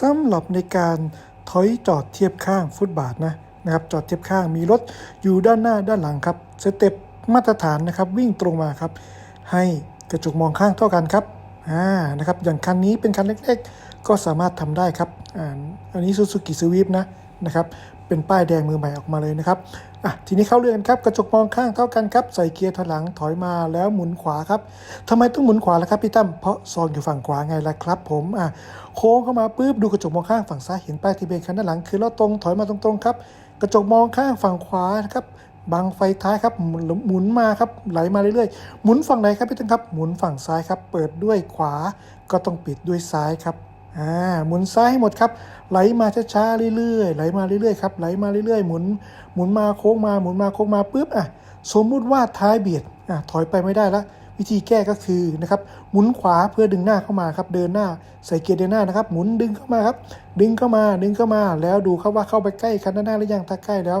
สำหรับในการถอยจอดเทียบข้างฟุตบาทนะนะครับจอดเทียบข้างมีรถอยู่ด้านหน้าด้านหลังครับสเต็ปมาตรฐานนะครับวิ่งตรงมาครับ ให้กระจกมองข้างเท่ากันครับอ่านะครับอย่างคันนี้เป็นคันเล็กๆ ก็สามารถทำได้ครับอ่าอันนี้ซูซูกิสวีปนะนะครับ เป็นป้ายแดงมือใหม่ออกมาเลยนะครับอะทีนี้เข้าเรื่องครับกระจกมองข้างเท่ากันครับใส่เกียร์ถอยหลังถอยมาแล้วหมุนขวาครับทำไมต้องหมุนขวาล่ะครับพี่ตั้มเพราะซองอยู่ฝั่งขวาไงล่ะครับ ผมอะโค้งเข้ามาปุ๊บดูกระจกมองข้างฝั่งซ้ายเห็นป้ายทะเบียนคันด้านหลังคือล้อตรงถอยมาตรงๆครับ กระจกมองข้างฝั่งขวาครับบังไฟท้ายครับหมุนมาครับไหลมาเรื่อยๆ หมุนฝั่งไหนครับพี่ตั้มครับหมุนฝั่งซ้ายครับ เปิดด้วยขวาก็ต้องปิดด้วยซ้ายครับ อ่าหมุนซ้ายให้หมดครับ ไหลมาช้าๆเรื่อยๆไหลมาเรื่อยๆครับไหลมาเรื่อยๆหมุนหมุนมาโค้งมาหมุนมาโค้งมาปุ๊บอะสมมุติว่าท้ายเบียดอะถอยไปไม่ได้ละวิธีแก้ก็คือนะครับหมุนขวาเพื่อดึงหน้าเข้ามาครับเดินหน้าใส่เกียร์เดินหน้านะครับ หมุนดึงเข้ามาครับ ดึงเข้ามาดึงเข้ามาแล้วดูครับว่าเข้าไปใกล้คันานหน้าหรือยังถ้าใกล้แล้ว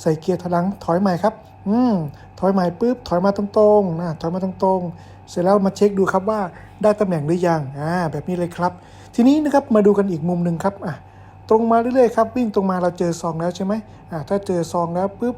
ใส่เกียร์ถอยหลังถอยใหม่ครับ อืมถอยใหม่ปุ๊บถอยมาตรงๆนะถอยมาตรงๆ เสร็จแล้วมาเช็คดูครับว่าได้ตำแหน่งหรือยังอ่าแบบนี้เลยครับ ทีนี้นะครับมาดูกันอีกมุมหนึ่งครับอะตรงมาเรื่อยๆครับวิ่งตรงมาเราเจอซองแล้วใช่ไหมอ่าถ้าเจอซองแล้วปุ๊บ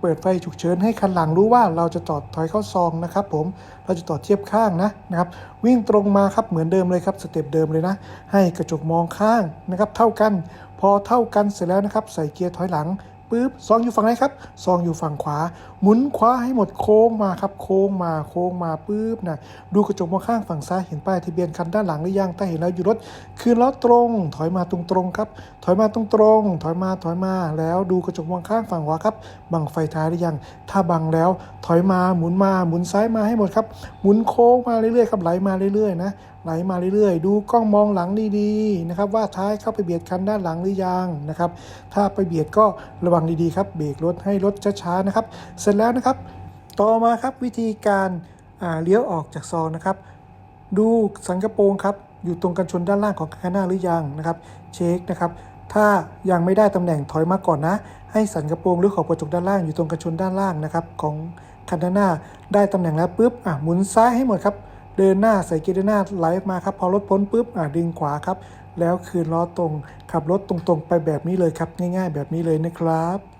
เปิดไฟฉุกเฉินให้คันหลังรู้ว่าเราจะจอดถอยเข้าซองนะครับผมเราจะจอดเทียบข้างนะนะครับ วิ่งตรงมาครับเหมือนเดิมเลยครับสเต็ปเดิมเลยนะ ให้กระจกมองข้างนะครับ เท่ากัน พอเท่ากันเสร็จแล้วนะครับ ใส่เกียร์ถอยหลัง ปุ๊บซองอยู่ฝั่งไหนครับซองอยู่ฝั่งขวา หมุนขวาให้หมดโค้งมาครับ โค้งมาโค้งมาปุ๊บนะดูกระจกมองข้างฝั่งซ้ายเห็นป้ายทะเบียนคันด้านหลังหรือยังถ้าเห็นแล้วอยู่รถคืนล้อตรง ถอยมาตรงๆครับ ถอยมาตรงๆถอยมาถอยมา แล้วดูกระจกมองข้างฝั่งขวาครับบังไฟท้ายหรือยัง ถ้าบังแล้ว ถอยมาหมุนมาหมุนซ้ายมาให้หมดครับ หมุนโค้งมาเรื่อยๆครับไหลมาเรื่อยๆนะไหลมาเรื่อยๆ ดูกล้องมองหลังดีๆนะครับว่าท้ายเข้าไปเบียดคันด้านหลังหรือยังนะครับถ้าไปเบียดก็ระวังดีๆครับเบรกรถให้รถช้าๆนะครับ เสร็จแล้วนะครับ ต่อมาครับวิธีการาเลี้ยวออกจากซองนะครับ ดูสันกระโปรงครับอยู่ตรงกันชนด้านล่างของคันหน้าหรือยังนะครับ เช็คนะครับ ถ้ายังไม่ได้ตำแหน่งถอยมาก่อนนะ ให้สันกระโปรงหรือขอบกระจกด้านล่างอยู่ตรงกันชนด้านล่างนะครับ ของคันด้านหน้าได้ตำแหน่งแล้วปุ๊บอะหมุนซ้ายให้หมดครับ เดินหน้าใส่เกียร์เดินหน้าไหลมาครับ พอรถพ้นปุ๊บอะดึงขวาครับ แล้วคืนล้อตรงขับรถตรงๆไปแบบนี้เลยครับ ง่ายๆ แบบนี้เลยนะครับ